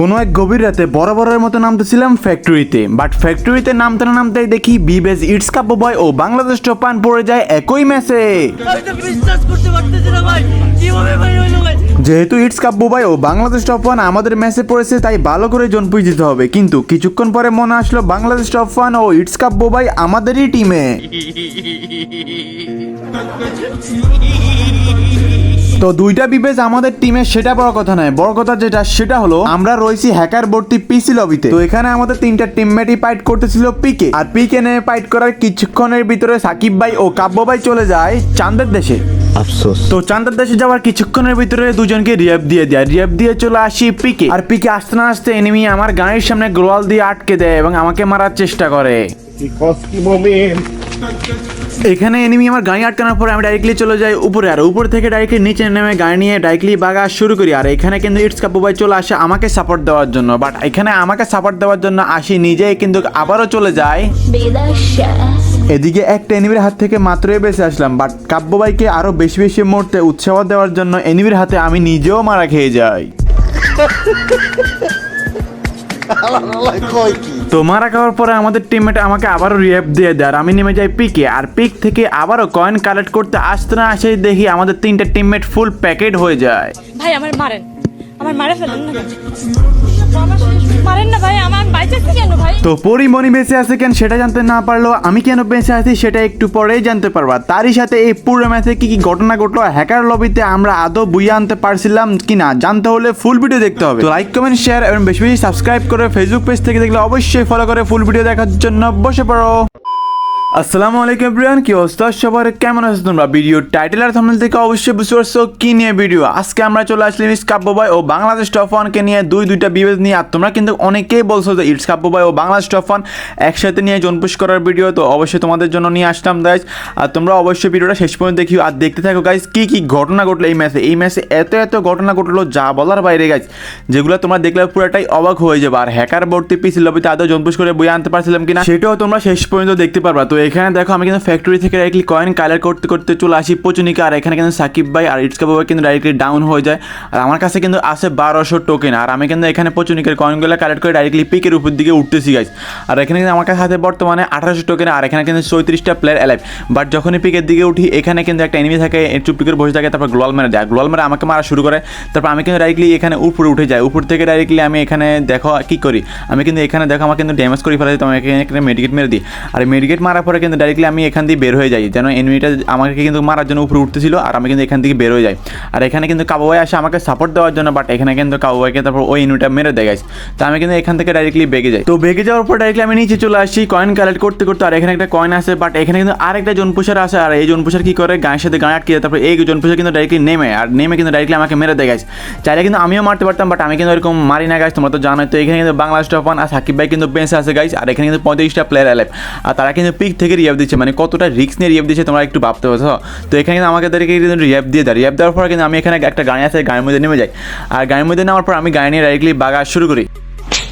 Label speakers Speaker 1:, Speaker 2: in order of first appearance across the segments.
Speaker 1: কোনো এক গভীর রাতে বড় বড়ের মতো নামতেছিলাম ফ্যাক্টরিতে বাট ফ্যাক্টরিতে নামতে না নামতেই দেখি বিবেজ ইটস কাব্য বয় ও বাংলাদেশ টপান পড়ে যায় একই ম্যাচে যেহেতু ইটস কাব্য ভাই ও বাংলাদেশ টপ ওয়ান আমাদের ম্যাচে পড়েছে তাই ভালো করে জনপুই দিতে হবে। কিন্তু কিছুক্ষণ পরে মনে আসলো বাংলাদেশ টপ ওয়ান ও ইটস কাব্য ভাই আমাদেরই টিমে তো দুইটা বিবেজ আমাদের টিমে সেটা বড় কথা নয়। বড় কথা যেটা সেটা হলো আমরা রয়েছি হ্যাকার ভর্তি পিসি লবিতে তো এখানে আমাদের তিনটা টিমমেটই ফাইট করতেছিল পিকে আর পিকে নেমে ফাইট করার কিছুক্ষণের ভিতরে সাকিব ভাই ও কাব্য ভাই চলে যায় চান্দের দেশে।
Speaker 2: আফসোস।
Speaker 1: তো চান্দার দেশে যাওয়ার কিছুক্ষণের ভিতরে দুজনকে রিয়াব দিয়ে দেয়। রিয়াব দিয়ে চলে আসি পিকে আর পিকে আসতে না আসতে এনিমি আমার গাড়ির সামনে গ্লোয়াল দিয়ে আটকে দেয় এবং আমাকে মারার চেষ্টা করে।
Speaker 2: Because কি moment
Speaker 1: এখানে এনিমি আমার গাড়ি আটকানোর পরে আমি ডাইরেক্টলি চলে যাই উপরে। আর উপর থেকে ডাইরেক্টলি নিচে নেমে গাড়ি নিয়ে ডাইরেক্টলি বাগা শুরু করি। আর এখানে কিন্তু ইটস কাপু ভাই চলে আসে আমাকে সাপোর্ট দেওয়ার জন্য। বাট এখানে আমাকে সাপোর্ট দেওয়ার জন্য আসি নিজেই কিন্তু আবারও চলে যায় এদিকে একটা এনিমির হাত থেকে মাত্রই বেঁচে আসলাম। বাট কাব্য ভাইকে আরও বেশি বেশি মরতে উৎসাহ দেওয়ার জন্য এনিমির হাতে আমি নিজেও মারা খেয়ে যাই। তো মারা খাওয়ার পরে আমাদের টিমমেট আমাকে আবারও রিয়াপ দিয়ে দেয় আর আমি নেমে যাই পিকে আর পিক থেকে আবারও কয়েন কালেক্ট করতে আসতে না আসেই দেখি আমাদের তিনটা টিমমেট ফুল প্যাকেট হয়ে যায়।
Speaker 3: ভাই আমার মারেন। আমার মারে ফেলেন না। ভাই পরি মনি
Speaker 1: তো বেঁচে আছে কেন সেটা জানতে না পারল আমি কেন বেঁচে আছি সেটা একটু পরেই জানতে পারবা। তারই সাথে এই পুরো ম্যাচে কি কি ঘটনা ঘটলো হ্যাকার লবিতে আমরা আদৌ বুঝে আনতে পারছিলাম কি না জানতে হলে ফুল ভিডিও দেখতে হবে। তো লাইক কমেন্ট শেয়ার এবং বেশি বেশি সাবস্ক্রাইব করে ফেসবুক পেজ থেকে দেখলে অবশ্যই ফলো করে ফুল ভিডিও দেখার জন্য বসে পড়ো। আসসালামু আলাইকুম এভরিওয়ান, কি অবস্থা? সবার কেমন আছো তোমরা? ভিডিও টাইটেল আর থাম্বনেল থেকে অবশ্যই বুঝতে পারছ কি নিয়ে ভিডিও আজকে আমরা চলে আসলাম ইটস কাব্য ভাই ও বাংলাদেশ টপ ওয়ানকে নিয়ে দুই দুইটা বিবেচ নিয়ে। আর তোমরা কিন্তু অনেকেই বলছো যে ইটস কাব্য ভাই ও বাংলাদেশ টপ ওয়ান একসাথে নিয়ে জনপুশ করার ভিডিও তো অবশ্যই তোমাদের জন্য নিয়ে আসলাম গাইজ আর তোমরা অবশ্যই ভিডিওটা শেষ পর্যন্ত দেখিও আর দেখতে থাকো গাইজ কি কি ঘটনা ঘটলো এই ম্যাচে এই ম্যাচে এত এত ঘটনা ঘটলো যা বলার বাইরে গাইজ যেগুলো তোমরা দেখলে পুরোটাই অবাক হয়ে যাবে। আর হ্যাকার ভর্তি পিসি লবিতে আদৌ জনপুশ করে বই আনতে পারছিলাম কিনা, সেটাও তোমরা শেষ পর্যন্ত দেখতে পারবা। তো এখানে দেখো আমি কিন্তু ফ্যাক্টরি থেকে ডাইরেক্টলি কয়েন কালার করতে করতে চলে আসি পচুনিকা, আর এখানে কিন্তু সাকিব ভাই আর ইটসকা বাবা কিন্তু ডাইরেক্টলি ডাউন হয়ে যায়। আর আমার কাছে কিন্তু আছে বারোশো টোকেন আর আমি কিন্তু এখানে পচুনিকার কয়েনগুলো কালেক্ট করে ডাইরেক্টলি পিকের উপর দিকে উঠতেছি গাইজ আর এখানে কিন্তু আমার কাছে হাতে বর্তমানে আঠারোশো টোকেন আর এখানে কিন্তু চৌত্রিশটা প্লেয়ার অ্যালাইভ বাট যখনই পিকের দিকে উঠি, এখানে কিন্তু একটা এনিমি থাকে চুপটি করে বসে থাকে, তারপর গ্লোয়াল মেরে দেয়। গ্লোয়াল মেরে আমাকে মারা শুরু করে। তারপর আমি কিন্তু ডাইরেক্টলি এখানে উপরে উঠে যাই। উপর থেকে ডাইরেক্টলি আমি এখানে দেখো কি করি। আমি কিন্তু এখানে দেখো আমাকে কিন্তু ড্যামেজ করে ফেলে তো আমি এখানে মেডিকেট মেরে দিই। আর মেডিকেট মারার পরে কিন্তু ডাইরেক্টলি আমি এখান দিয়ে বের হয়ে যাই, যেন এনিমিটা আমাকে কিন্তু মারার জন্য উপরে উঠতেছিল আর আমি কিন্তু এখান থেকে বের হয়ে যাই। আর এখানে কিন্তু কাবুবাই আসে আমাকে সাপোর্ট দেওয়ার জন্য বাট এখানে কিন্তু কাবুবাইকে তারপর ওই এনিমিটা মেরে দেয়, guys। তো আমি কিন্তু এখান থেকে ডাইরেক্টলি বেগে যাই। তো বেগে যাওয়ার পর ডাইরেক্টলি আমি নিচে চলে আসি কয়েন কালেক্ট করতে করতে আর এখানে একটা কয়েন আছে বাট এখানে কিন্তু আরেকটা জনপুষার আছে আর এই জনপুষার কি করে? গায়ের সাথে গায়ে আটকে যায়, তারপর এই জনপুষার কিন্তু ডাইরেক্টলি নেমে, আর নেমে কিন্তু ডাইরেক্টলি আমাকে মেরে দেয় গাইছে চাইলে কিন্তু আমিও মারতে পারতাম বাট আমি কিন্তু এরকম মারি না গাইছ তোমরা তো জানোই। তো এখানে কিন্তু বাংলাদেশ টপ আর সাকিব ভাই কিন্তু বেঁচে আছে গাইছ আর এখানে কিন্তু পঁয়ত্রিশটা প্লেয়ার অ্যালাইভ আর তারা কিন্তু পিক থেকে রিয়াব দিচ্ছে মানে কতটা রিক্স নিয়ে রিয়াব দিচ্ছে তোমরা একটু ভাবতে পারছ। তো এখানে কিন্তু আমাকে তাদেরকে কিন্তু রিয়াব দিয়ে দেয়। রিয়াব দেওয়ার পর কিন্তু আমি এখানে একটা গাড়ি আছে গাড়ির মধ্যে নেমে যাই। আর গাড়ির মধ্যে নেওয়ার পর আমি গাড়ি নিয়ে ডাইরেক্টলি বাগা শুরু করি।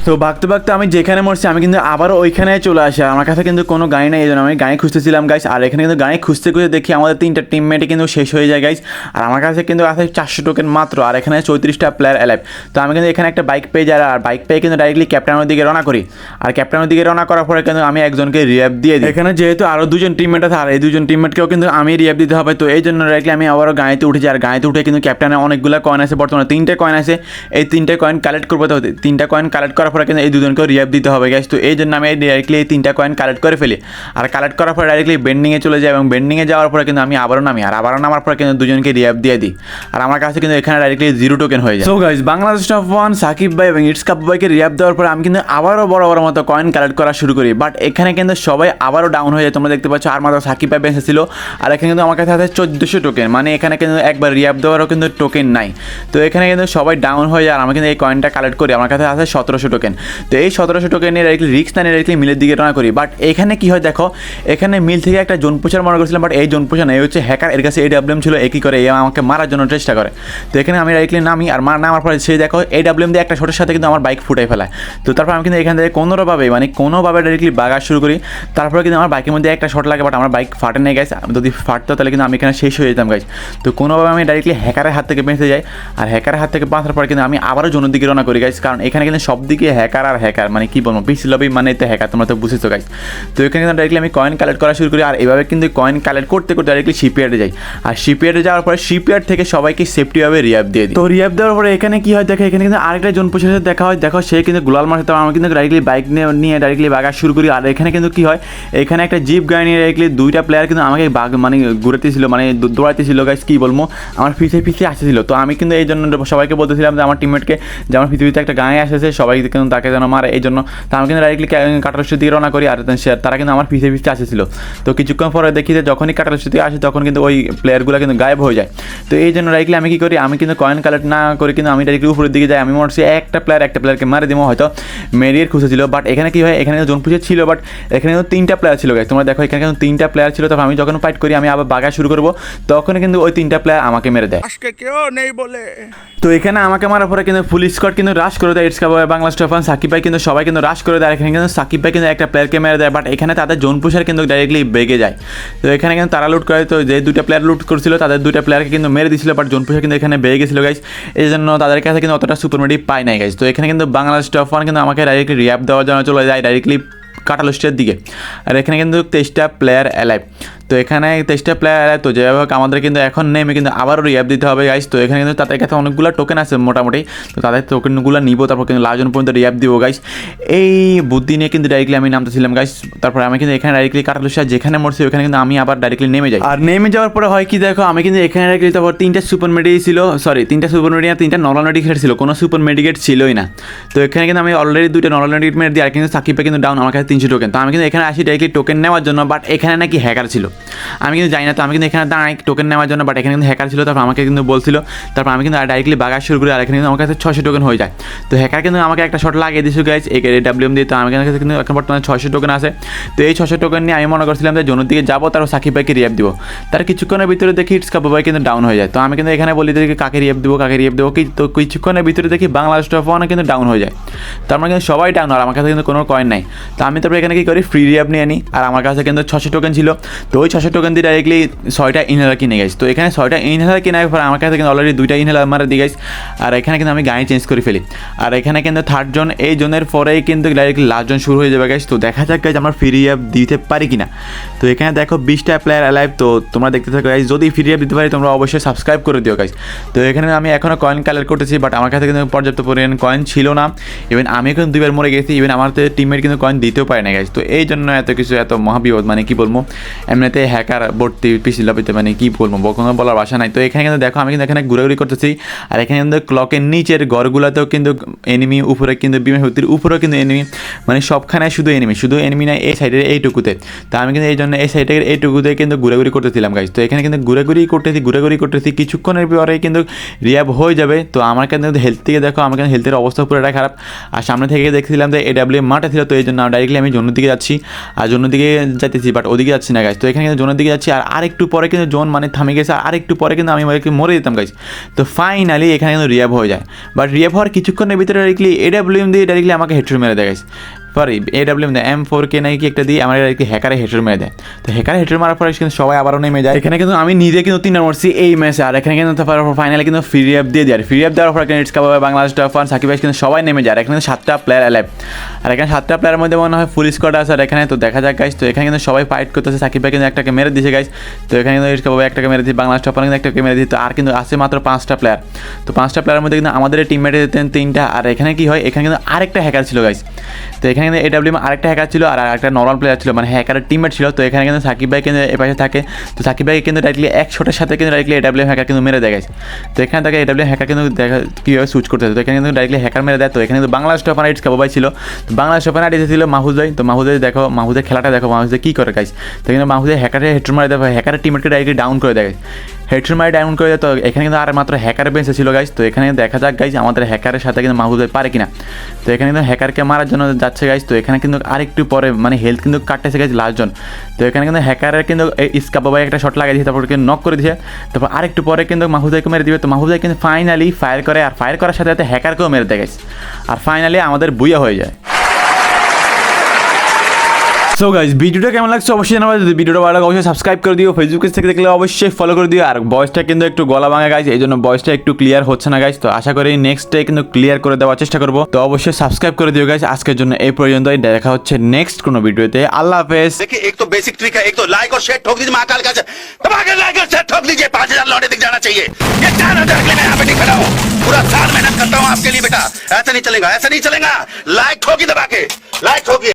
Speaker 1: তো ভাগতে ভাগতে আমি যেখানে মরছি, আমি কিন্তু আবারও ওইখানে চলে আসি। আমার কাছে কিন্তু কোনো গাড়ি নেই, এই জন্য আমি গাড়ি খুঁজতেছিলাম গাইস আর এখানে কিন্তু গাড়ি খুঁজতে খুঁজতে দেখি আমাদের তিনটা টিমমেটে কিন্তু শেষ হয়ে যায় গাইস আর আমার কাছে কিন্তু আছে চারশো টোকেন মাত্র, আর এখানে চৌত্রিশটা প্লেয়ার অ্যালাইভ তো আমি কিন্তু এখানে একটা বাইক পেয়ে যাই, আর বাইক পেয়ে কিন্তু ডাইরেক্টলি ক্যাপ্টেনের দিকে রওনা করি। আর ক্যাপ্টেনের দিকে রওনা করার পরে কিন্তু আমি একজনকে রিয়াব দিয়ে দিই। এখানে যেহেতু আরও দুজন টিমমেট আছে, আর এই দুজন টিমমেটকেও কিন্তু আমি রিয়াব দিতে হবে, তো এই জন্য ডাইরেক্টলি আমি আবারও গাড়িতে উঠেছি। আর গাড়িতে উঠে কিন্তু ক্যাপ্টেনের অনেকগুলো কয়েন আছে, বর্তমানে তিনটে কয়েন আছে। এই তিনটে কয়েন কালেক্ট করব, তো তিনটা কয়েন কালেক্ট করার পরে কিন্তু এই দুজনকেও রিয়াব দিতে হবে গ্যাস তো এই জন্য আমি ডাইরেক্টলি এই তিনটা কয়েন কালেক্ট করে ফেলি। আর কালেক্ট করার পরে ডাইরেক্টলি বেন্ডিংয়ে চলে যাই এবং বেন্ডিংয়ে যাওয়ার পরে কিন্তু আমি আবারও নামি। আর আবারও নামার পরে কিন্তু দুজনকে রিয়াব দিয়ে দিই। আর আমার কাছে কিন্তু এখানে ডাইরেক্টলি জিরো টোকেন হয়ে যায়। So guys Bangladesh top one Shakib ভাই এবং ইটস কাপ ভাইকে রিয়াব দেওয়ার পরে আমি কিন্তু আবারও বড় বড় মতো কয়েন কালেক্ট করা শুরু করি। বাট এখানে কিন্তু সবাই আবারও ডাউন হয়ে যায়। তোমরা দেখতে পাচ্ছ, আর মাত্র সাকিব ভাই বেঁচে ছিল। আর এখানে কিন্তু আমার কাছে আছে চোদ্দোশো টোকেন মানে এখানে কিন্তু একবার রিয়াব দেওয়ারও কিন্তু টোকেন নাই। তো এখানে কিন্তু সবাই ডাউন হয়ে যায়। আর আমি কিন্তু এই কয়েনটা কালেক্ট করি। আমার কাছে আছে সতেরোশো টোকেন। তো এই সতেরোশো টোকেন নিয়ে রিক্স না নিয়ে মিলের দিকে রানা করি। বাট এখানে কি হয় দেখো, এখানে মিল থেকে একটা জোন পুষার মনে করছিলাম বাট এই জোন পুষা নেই হচ্ছে হ্যাকার এর কাছে এই ডাব্লিউএম ছিল, একই করে আমাকে মারার জন্য চেষ্টা করে। তো এখানে আমি ডাইরেক্টলি নামি, আর মার নামার পরে সে দেখো এই ডাব্লিউএম দিয়ে একটা শটের সাথে কিন্তু আমার বাইক ফুটাই ফেলায়। তো তারপর আমি কিন্তু এখান থেকে কোনোভাবে মানে কোনোভাবে ডাইরেক্টলি বাগা শুরু করি। তারপরে কিন্তু আমার বাইকের মধ্যে একটা শট লাগে বাট আমার বাইক ফাটে নিয়ে গেছে যদি ফাটতো, তাহলে কিন্তু আমি এখানে শেষ হয়ে যেতাম গাইজ তো কোনোভাবে আমি ডাইরেক্টলি হ্যাকারের হাত থেকে বেঁচে যাই, আর হ্যাকারের হাত থেকে বাঁচার পর কিন্তু আমি আবারও জনের দিকে রওনা করি গাইজ কারণ এখানে কিন্তু সব দিকে হ্যাকার আর হ্যাকার মানে কি বলব পিসি লবি মানে তো হ্যাকার তোমরা তো বুঝেছ গাইজ তো এখানে কিন্তু ডাইরেক্টলি আমি কয়েন কালেক্ট করা শুরু করি, আর এভাবে কিন্তু কয়েন কালেক্ট করতে করতে ডাইরেক্টলি শিপইয়ার্ডে যাই। আর শিপইয়ার্ডে যাওয়ার পরে শিপইয়ার্ড থেকে সবাইকে সেফটিভাবে রিয়াব দিয়ে দিই। তো রিয়াব দেওয়ার পরে এখানে কি হয়, দেখো, এখানে কিন্তু আরেকটা জন পুষের সাথে দেখা হয়, দেখো, সে কিন্তু গুলাল মারছে তো আমরা কিন্তু ডাইরেক্টলি বাইক নিয়ে ডাইরেক্টলি বাগা শুরু করি। আর এখানে কিন্তু কি হয়, এখানে একটা জিপ গাড়ি নিয়ে ডাইরেক্টলি দুইটা প্লেয়ার কিন্তু আমাকে বাগ মানে ঘুরাতেছিল মানে দৌ- দৌড়াইতেছিল গাইস কি বলব, আমার পিছিয়ে পিছিয়ে আসতেছিল। তো আমি কিন্তু এই জন্য সবাইকে বলতেছিলাম যে, আমার টিমমেটকে যে, আমার পৃথিবীতে একটা গায়ে আসেছে সবাই কিন্তু তাকে যেন মারে এই জন্য তো আমি কিন্তু ডাইরেক্টলি কাটারস্যের দিকে রওনা করি আর সে- তারা কিন্তু আমার পিছিয়ে পিছিয়ে আসেছিল। তো কিছুক্ষণ পরে দেখি যে যখনই কাটারস্যের দিকে আসে তখন কিন্তু ওই প্লেয়ারগুলো কিন্তু গায়েব হয়ে যায়। তো এই জন্য ডাইরেক্টলি আমি কি করি আমি কিন্তু কয়েন কালেক্ট না করে কিন্তু আমি ডাইরেক্টলি উপরের দিকে যাই। আমি মনে হচ্ছে একটা প্লেয়ার একটা প্লেয়ারকে মারে দিব হয়তো মেরিয়ের খুশি ছিল বাট এখানে কি হয় এখানে জোন পুষে ছিল বাট এখানে কিন্তু তিনটা প্লেয়ার ছিল গাইজ তোমরা দেখো এখানে কিন্তু তিনটা প্লেয়ার ছিল। তখন আমি যখন ফাইট করি আমি আবার বাগা শুরু করব। তখন কিন্তু ওই তিনটা প্লেয়ার আমাকে মেরে দেয়।
Speaker 2: আজকে কেউ নেই বলে।
Speaker 1: তো এখানে আমাকে মারার পরে কিন্তু ফুল স্কোয়াড কিন্তু রাশ করে দেয়। ইটস বাংলা স্টেফান সাকিব ভাই কিন্তু সবাই কিন্তু রাশ করে দেয়। এখানে কিন্তু সাকিব ভাই কিন্তু একটা প্লেয়ারকে মেরে দেয় বাট এখানে তাদের জোন পুষার কিন্তু ডাইরেক্টলি বেগে যায়। তো এখানে কিন্তু তারা লুট করে। তো যে দুইটা প্লেয়ার লুট করছিল, তাদের দুইটা প্লেয়ারকে কিন্তু মেরে দিছিল বাট জোন পুষার কিন্তু এখানে বেগে গেছিল গাইজ এই জন্য তাদের কাছে কিন্তু অতটা সুপার মেডি পায় নাই গাইজ তো এখানে কিন্তু বাংলা স্টেফান কিন্তু আমাকে ডাইরেক্টলি রিয়াপ দেওয়ার জন্য চলে যায় ডাইরেক্টলি কাটালস্টের দিকে। আর এখানে কিন্তু তেইশটা প্লেয়ার অ্যালাইভ তো এখানে তেইশটা প্লেয়ার তো যেভাবে হোক, আমাদের কিন্তু এখন নেমে কিন্তু আবারও রিয়াপ দিতে হবে গাইস তো এখানে কিন্তু তাদের কাছে অনেকগুলো টোকেন আছে মোটামুটি। তো তাদের টোকেনগুলো নিব, তারপর কিন্তু লাস্টজন পর্যন্ত রিয়াপ দিব গাইস এই বুদ্ধি নিয়ে কিন্তু ডাইরেক্টলি আমি নামতেছিলাম গাইস তারপরে আমি কিন্তু এখানে ডাইরেক্টলি কাটালস্টার যেখানে মরছি, ওখানে কিন্তু আমি আবার ডাইরেক্টলি নেমে যাই। আর নেমে যাওয়ার পরে হয় কি, দেখো, আমি কিন্তু এখানে ডাইরেক্টলি তারপর তিনটা সুপার মেডি ছিল সরি তিনটা সুপার মেডি আর তিনটা নর্মাল মেডিকেট ছিল, কোনো সুপার মেডিকেট ছিলই না। তো এখানে কিন্তু আমি অলরেডি দুইটা নর্মাল মেডিকেট মেরে দিই, আর কিন্তু সাকিবে কিন্তু ডাউন আমার কাছে তিনশো টোকেন তো আমি কিন্তু এখানে আসি ডাইরেক্টলি টোকেন নেওয়ার জন্য বাট এখানে নাকি হ্যাকার ছিল। আমি কিন্তু জানি না, তো আমি কিন্তু এখানে দাঁড়াই টোকেন নেওয়ার জন্য বাট এখানে কিন্তু হ্যাকার ছিল, তারপর আমাকে কিন্তু বলছিল, তারপর আমি কিন্তু ডাইরেক্টলি বাগা শুরু করি, আর এখানে কিন্তু আমার কাছে ছশো টোকেন হয়ে যায়। তো হ্যাকার কিন্তু আমাকে একটা শট লাগিয়ে দিয়েছিল গাইজ এই ডাব্লিউএম দিয়ে, তো আমি কাছে কিন্তু এখন বর্তমানে ছশো টোকেন আছে। তো এই ছশো টোকেন নিয়ে আমি মনে করছিলাম যে জনের দিকে যাব, তারপর সাকিব ভাইকে রিয়াপ দিব। তার কিছুক্ষণের ভিতরে দেখি ইটস কাবু ভাই কিন্তু ডাউন হয়ে যায়। তো আমি কিন্তু এখানে বলি যে, কাকে রিয়াপ দিব, কাকে রিয়াপ দেবো, কি, তো কিছুক্ষণের ভিতরে দেখি বাংলাদেশ টপ ওয়ানে কিন্তু ডাউন হয়ে যায়। তো আমরা কিন্তু সবাই ডাউন আর আমার কাছে কিন্তু কোনো কয়েন নাই। তো আমি তারপরে এখানে কি করি ফ্রি রিয়াপ নিয়ে নিই আর আমার কাছে কিন্তু ছশো টোকেন ছিল। তো ওই ছশো টোকেন দিয়ে ডাইরেক্টলি ছয়টা ইনহেলার কিনে গেছি তো এখানে ছয়টা ইনহেলার কেনার পর আমার কাছে কিন্তু অলরেডি দুইটা ইনহেলার মারা দিয়ে গেছি আর এখানে কিন্তু আমি গাড়ি চেঞ্জ করে ফেলি। আর এখানে কিন্তু থার্ড জন, এই জনের পরেই কিন্তু ডাইরেক্টলি লাস্ট জন শুরু হয়ে যাবে গাইস তো দেখা যাক গাইজ আমরা ফ্রি অ্যাপ দিতে পারি কিনা। তো এখানে দেখো বিশটা প্লেয়ার অ্যালাইভ তো তোমরা দেখতে থাকো গাইজ যদি ফ্রি অ্যাপ দিতে পারি, তোমরা অবশ্যই সাবস্ক্রাইব করে দিও গাইজ তো এখানে আমি এখনও কয়েন কালেক্ট করতেছি বাট আমার কাছে কিন্তু পর্যাপ্ত পরিমাণ কয়েন ছিল না। ইভেন আমি কিন্তু দুইবার মরে গেছি ইভেন আমার টিমের কিন্তু কয়েন দিতেও পারে না গাইজ তো এই জন্য এত কিছু, এত মহাবিপদ মানে কি বলব? এমনিতে হ্যাকার ভর্তি পিসি লবিতে মানে কি বলব কোনো বলার ভাষা নাই। তো এখানে কিন্তু দেখো, আমি কিন্তু এখানে ঘুরাঘুরি করতেছি, আর এখানে কিন্তু ক্লকের নিচের ঘরগুলোতেও কিন্তু এনিমি উপরে কিন্তু বিমান হতির উপরেও কিন্তু এনিমি মানে সবখানে শুধু এনিমি শুধু এনিমি না এই সাইডের এইটুকুতে। তো আমি কিন্তু এই জন্য এই সাইডের এইটুকুতে কিন্তু ঘুরাঘুরি করতেছিলাম গাইজ তো এখানে কিন্তু ঘুরাঘুরি করতেছি ঘুরাঘুরি করতেছি, কিছুক্ষণের পরে কিন্তু রিয়াব হয়ে যাবে। তো আমার কিন্তু হেলথ থেকে দেখো, আমার কিন্তু হেলথের অবস্থা পুরোটা খারাপ। আর সামনে থেকে দেখছিলাম যে এডাব্লিউ মাঠে ছিল, তো এই জন্য ডাইরেক্টলি আমি জন্য দিকে যাচ্ছি, আর জোনের দিকে যাইতেছি বাট ওদিকে যাচ্ছি না গাইজ তো এখানে কিন্তু জোনের দিকে যাচ্ছি আর আরেকটু পরে কিন্তু জোন মানে থামে গেছে, আর আরেকটু পরে কিন্তু আমি ওকে মরে দিতাম গাইছি তো ফাইনালি এখানে কিন্তু রিয়াব হয়ে যায় বাট রিয়াব হওয়ার কিছুক্ষণের ভিতরে ডাইরেক্টলি এডাব্লিউএম দিয়ে ডাইরেক্টলি আমাকে হেডশট মেরে দেয়। সরি এডাব্লিউএম দেয় এম ফোর কে নাকি একটা দিয়ে আমার একটি হ্যাকারে হেডশট মেরে দেয়। তো হ্যাকারে হেডশট মারার পরে কিন্তু সবাই আবারও নেমে যায়। এখানে কিন্তু আমি নিজে কিন্তু তিনটা মরছি এই ম্যাচে আর এখানে কিন্তু তারপর ফাইনালি কিন্তু ফ্রি অ্যাপ দিয়ে দেয়। ফ্রি অ্যাপ দেওয়ার পর ইটস কাবাবে বাংলাদেশ টফান সাকিব কিন্তু সবাই নেমে যায়। আর এখানে সাতটা প্লেয়ার অ্যালাইভ আর এখানে সাতটা প্লেয়ারের মধ্যে মনে হয় ফুল স্কোয়াড আছে, আর এখানে তো দেখা যাক গাইস তো এখানে কিন্তু সবাই ফাইট করতেছে। সাকিব কিন্তু একটাকে মেরে দিয়েছে গাইস তো এখানে কিন্তু ইটস কাবাবে একটাকে মেরে দিয়েছে। বাংলাদেশ টফান কিন্তু একটাকে মেরে দিয়েছে। তো আর কিন্তু আছে মাত্র পাঁচটা প্লেয়ার তো পাঁচটা প্লেয়ারের মধ্যে কিন্তু আমাদের টিমমেটের তিনটা। আর এখানে কি হয়? এখানে কিন্তু আরেকটা হ্যাকার ছিল গাইস তো এখানে কিন্তু এডাব্লিউ আরেকটা হ্যাকার ছিল আর একটা নর্মাল প্লেয়ার ছিল মানে হ্যাকারের টিমমেট ছিল। তো এখানে কিন্তু সাকিব ভাই কিন্তু এপাশে থাকে। তো সাকিব ভাই কিন্তু ডাইরেক্টলি এক শটের সাথে কিন্তু ডাইরেক্টলি এডাব্লিউ হ্যাকার কিন্তু মেরে দেয়, guys। তো এখানে তাকে এডাব্লিউ হ্যাকার কিন্তু দেখা কীভাবে সুইচ করতে তো এখানে কিন্তু ডাইরেক্টলি হ্যাকার মেরে দেয়। তো এখানে কিন্তু বাংলাদেশ টপার ইটস কাবাই ছিল। তো বাংলা টপার আইডি ছিল মাহুজ ভাই। তো মাহুজে দেখো মাহুজের খেলাটা দেখো মাহুজে কী করে গাইস তো কিন্তু মাহুজে হ্যাকারে হেডর মারে দেয় হ্যাকারের টিমমেটকে ডাইরেক্টলি ডাউন করে দেয়। হেডশট মারি ডায়মন্ড করে দেয় তো এখানে কিন্তু আর মাত্র হ্যাকার বেঁচে ছিল গাইজ তো এখানে দেখা যাক গাইজ আমাদের হ্যাকারের সাথে কিন্তু মাহবুব ভাই পারে কিনা। তো এখানে কিন্তু হ্যাকারকে মারার জন্য যাচ্ছে গাইজ তো এখানে কিন্তু আরেকটু পরে মানে হেলথ কিন্তু কাটতেছে গাইজ লাস্টজন। তো এখানে কিন্তু হ্যাকারের কিন্তু ইস্কাপা ভাই একটা শট লাগাই দিয়েছে, তারপর কিন্তু নক করে দিয়েছে। তারপর আরেকটু পরে কিন্তু মাহবুব ভাইকে মেরে দিবে। তো মাহবুব ভাই কিন্তু ফাইনালি ফায়ার করে, আর ফায়ার করার সাথে সাথে হ্যাকারকেও মেরে দেয়, guys। আর ফাইনালি আমাদের বুইয়া হয়ে যায়। সো গাইজ ভিডিওটা কেমন লাগছে অবশ্যই জানাবো যদি ভিডিওটা ভালো লাগে অবশ্যই সাবস্ক্রাইব করে দিও ফেসবুক পেজ থেকে দেখলে অবশ্যই ফলো করে দিও আর ভয়েসটা কিন্তু একটু গলা ভাঙা গাইজ এই জন্য ভয়েসটা একটু ক্লিয়ার হচ্ছে না গাইজ তো আশা করি নেক্সট ডে কিন্তু ক্লিয়ার করে দেওয়ার চেষ্টা করবো তো অবশ্যই সাবস্ক্রাইব করে দিও গাইজ আজকের জন্য এই পর্যন্তই দেখা হচ্ছে নেক্সট কোনো ভিডিওতে আল্লাহ হাফেজ
Speaker 4: देखिए एक तो बेसिक ट्रिक है एक तो लाइक और शेयर ठोक दीजिए महाकाल का दबा के लाइक और शेयर ठोक दीजिए पांच हजार लौटे दिख जाना चाहिए ये चार हजार के लिए मैं यहाँ पे नहीं खड़ा हूँ पूरा साल मेहनत करता हूँ आपके लिए बेटा ऐसा नहीं चलेगा ऐसा नहीं चलेगा लाइक ठोकी दबा के लाइक ठोकी